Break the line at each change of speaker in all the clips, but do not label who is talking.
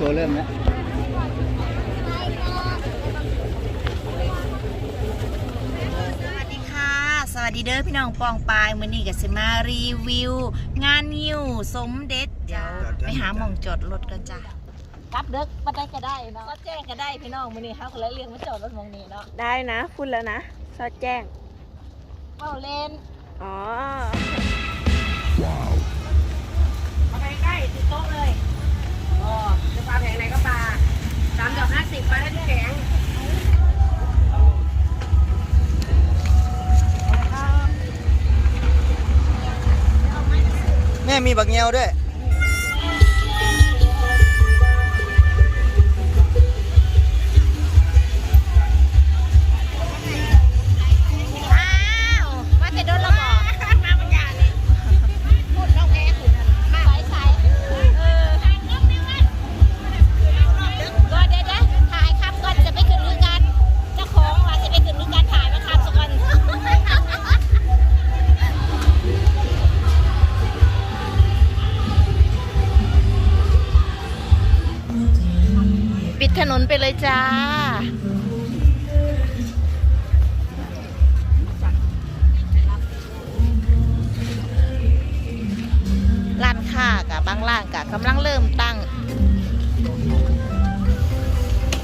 ตัวเริ่มแล้ว
สวัสดีค่ะ สวัสดีเด้อพี่น้องปองปายมื้อนี้ก็สิมารีวิว งานยิวสมเด็จเดี๋ยวไปหาหม่องจอดรถกันจ้ะ
รับเด็กมาได้ก็ได้เนาะก็แจ้งก็ได้พี่น้องมื้อนี้เขาก็เลยเรียกมาจอดรถมองนี้เนาะ
ได้นะพูดแล้วนะซอดแจ้ง
เว้าเล่น
อ๋อ
เอาไปใกล้ติดโต๊ะเลย แม่
มีบักเงียวด้วย
จ้า ร้านค้ากับบางร้านกับกำลังเริ่มตั้ง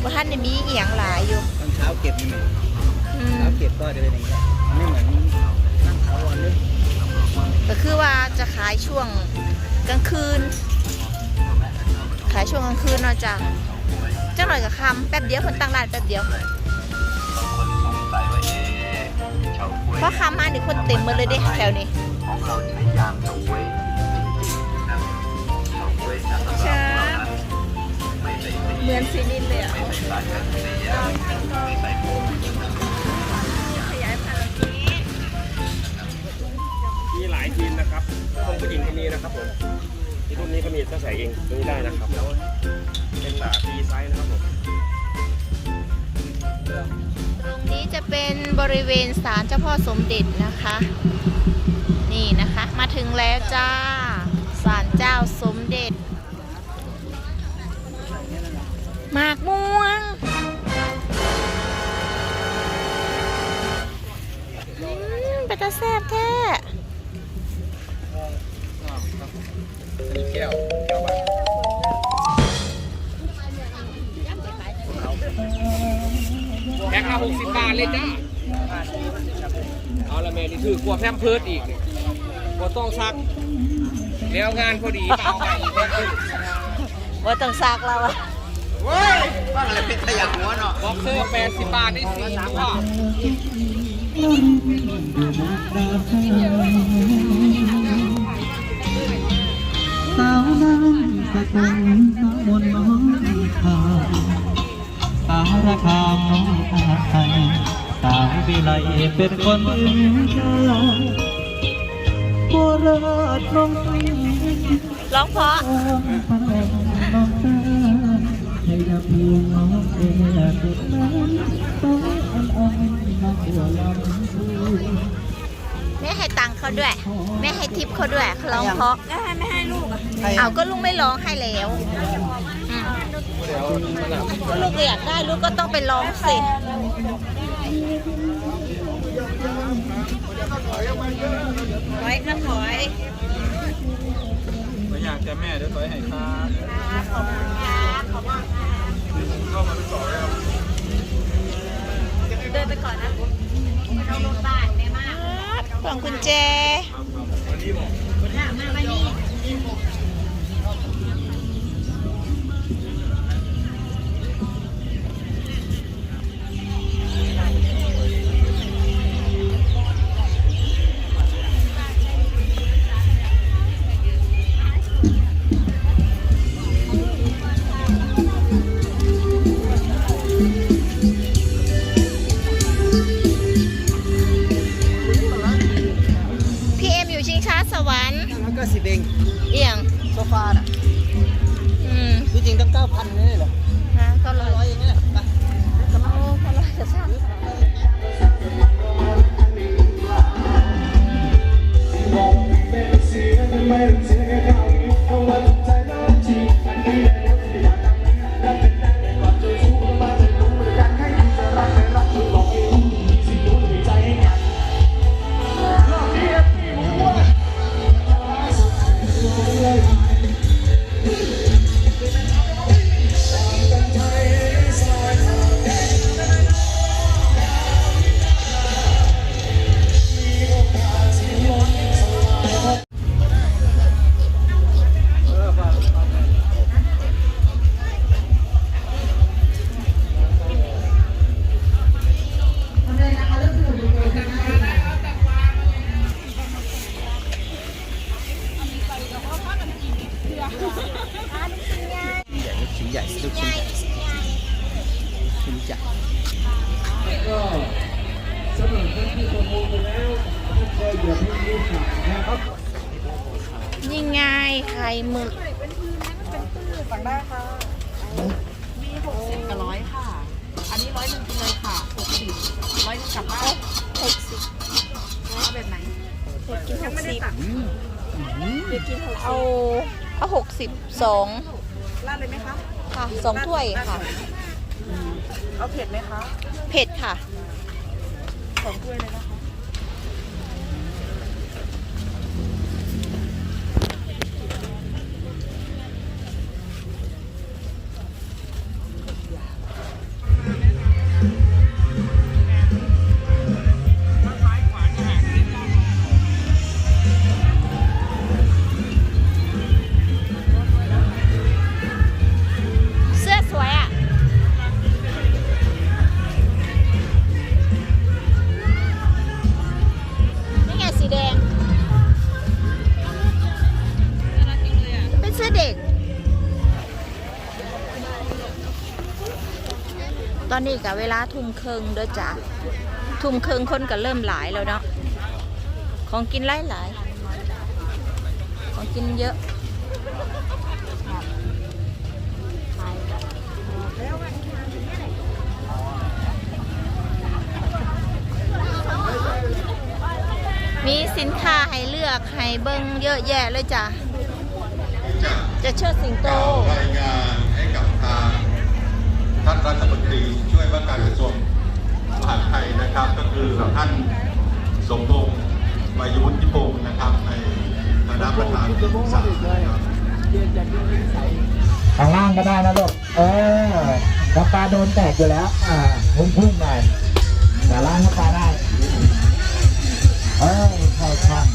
ว่าท่านได้มีเอียงหลายอยู่
ตอนเช้าเก็บนี่
อืม
เช้าเก็บก็จะเป็นอย่างนี้ไม่เหมือนนั่งถาวรเลย
ก็คือว่าจะขายช่วงกลางคืน ขายช่วงกลางคืนเนาะจ้ะ จังหน่อยกับคำแป๊บเดียวคนตั้งร้านแป๊บเดียวเพราะคำมานี่คนเต็มหมาเลยเด้แถวนี้
ช้าเหมือนซีนินเลยอะขยายพันธุ์แบบนี้
มีหลายทีมนะครับของผู้หญิงก็มีนะครับผม ที่รุ่นนี้ก็มีก็ใส่เองตรงนี้ได้นะครับแล้วเป็นหลาดีไซส์นะครับผม
ตรงนี้จะเป็นบริเวณศาลเจ้าพ่อสมเด็จนะคะ นี่นะคะ มาถึงแล้วจ้าศาลเจ้าสมเด็จหมากมุ
ก
สิบบาทเลยจ้าเอาละแม่นี่คือกลัวแพมเพิร์ดอีกเนี่ยกลัวต้องซัก แล้วงานพอดีเปล่าไปอีกแพ็คหนึ่ง
ว่าต้องซากเราอะ
เว้ยบ้างอะไรเป็นขยะหัวเนาะ
บ็อกเซอร์แปดสิบบาทได้สี่ตัว
สาวนั้นสกุลน้องมนต์น้องข่าวสาวระคามน้องอาไทย สาววิไลเป็นคนอื่นใจโบราณน้องตี
ร้องเพราะ
ให้ดำเพียงน้องเอ๋สุดนั้นต้องอันอ่อนน้องหัวลำพู
แม่ให้ตังเขาด้วย แม่ให้ทิปเขาด้วยเขาร้องเพราะ
แม่ให้ลูกอะ
เอาก็ลุงไม่ร้องให้แล้ว อืมก็ลูกอยากได้ลูกก็ต้องไปร้องสิ
ถอยก็ถอย
ตัวอยางแต่แม่เดี๋ยวต่อยให้ครับ
ขอบคุณครับขอบคุณเข้ามาไปต่อแล้ว
เดิ
นไปก่อนนะเราลงบ้านแม่มากกล่องกุญแจพี่เงช้าสวรรค์
แล้วก็สิบเอง
เอียง
โซฟาน่ะ
อืม
ที่จริงต้องเก้าพันนี่เหรอ
นะก็เล
ร้อย
ย
อย่างนี้แหละไป
โอ้ก็เลยจะสั่ง
เชิ้
นใหญ่
นี่ไงไข่หมึก
สั่งได้ค่ะ มีหกสิบกับร้อยค่ะ อันนี้ร้อยหนึ่งกินเลยค่ะหกสิบร้อยหนึ่งกลับบ้าน
หกสิบ
เอาแบบไหน
กินห
ยัง
ก
ไม่ได้
สิบ
ตักเดี๋ยวกินหกสิบ
เอาเอาหกสิบสอง
ราดเลยไหมคะ
ค่ะสองถ้วยค่ะ
เอาเผ็ดไหมคะ
เผ็ดค่ะ
สองถ้วยเลยนะคะ
อนนี้กับเวลาทุ่มครึ่งเด้อจ้ะทุ่มครึ่งคนก็เริ่มหลายแล้วเนาะของกินหลายหลายๆของกินเยอะมีสินค้าให้เลือก ให้เบิ้งเยอะแยะเลยจ้ะ จะเชิดสิงโต
รายงานให้กับทาง รัฐมนตรีช่วยว่าการกระทรวงมหาดไทยนะครับ ก็คือท่านสมพงษ์วายุทธิพงศ์นะครับ ในฐานะประธานสาครั
ข้างล่างก็ได้นะลูกเออน้ำปาโดนแตกอยู่แล้ว อ่าพุ่งพุ่งหน่อยแต่ล่างน้ำปาได้ เออเข้าช่าง